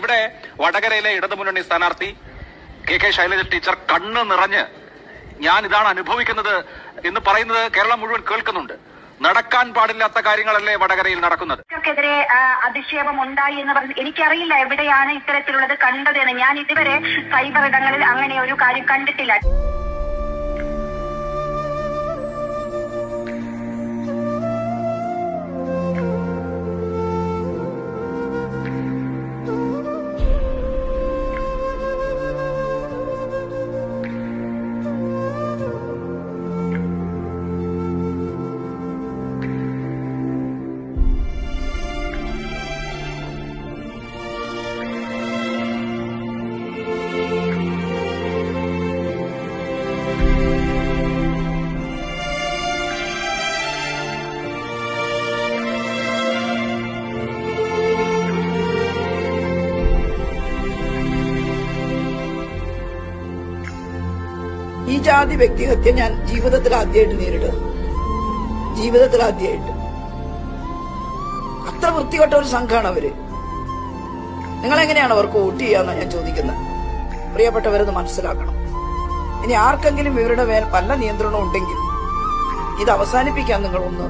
ഇവിടെ വടകരയിലെ ഇടതുമുന്നണി സ്ഥാനാർത്ഥി കെ കെ ശൈലജ ടീച്ചർ കണ്ണ് നിറഞ്ഞ് ഞാൻ ഇതാണ് അനുഭവിക്കുന്നത് എന്ന് പറയുന്നത് കേരളം മുഴുവൻ കേൾക്കുന്നുണ്ട്. നടക്കാൻ പാടില്ലാത്ത കാര്യങ്ങളല്ലേ വടകരയിൽ നടക്കുന്നത്. ക്കെതിരെ അധിക്ഷേപം ഉണ്ടായി എന്ന് പറഞ്ഞു എനിക്കറിയില്ല എവിടെയാണ് ഇത്തരത്തിലുള്ളത് കണ്ടതെന്ന് ഞാൻ ഇതുവരെ സൈബർ ഇടങ്ങളിൽ അങ്ങനെ ഒരു കാര്യം കണ്ടിട്ടില്ല. ഈ ജാതി വ്യക്തിഹത്യ ഞാൻ ജീവിതത്തിൽ ആദ്യമായിട്ട് നേരിടുന്നു ജീവിതത്തിൽ ആദ്യമായിട്ട്. അത്ര വൃത്തികെട്ട ഒരു സംഘമാണ് അവർ. നിങ്ങൾ എങ്ങനെയാണ് അവർക്ക് വോട്ട് ചെയ്യാന്ന് ഞാൻ ചോദിക്കുന്നത് പ്രിയപ്പെട്ടവരത് മനസ്സിലാക്കണം. ഇനി ആർക്കെങ്കിലും ഇവരുടെ മേൽ പല നിയന്ത്രണം ഉണ്ടെങ്കിൽ ഇത് അവസാനിപ്പിക്കാൻ നിങ്ങൾ ഒന്ന്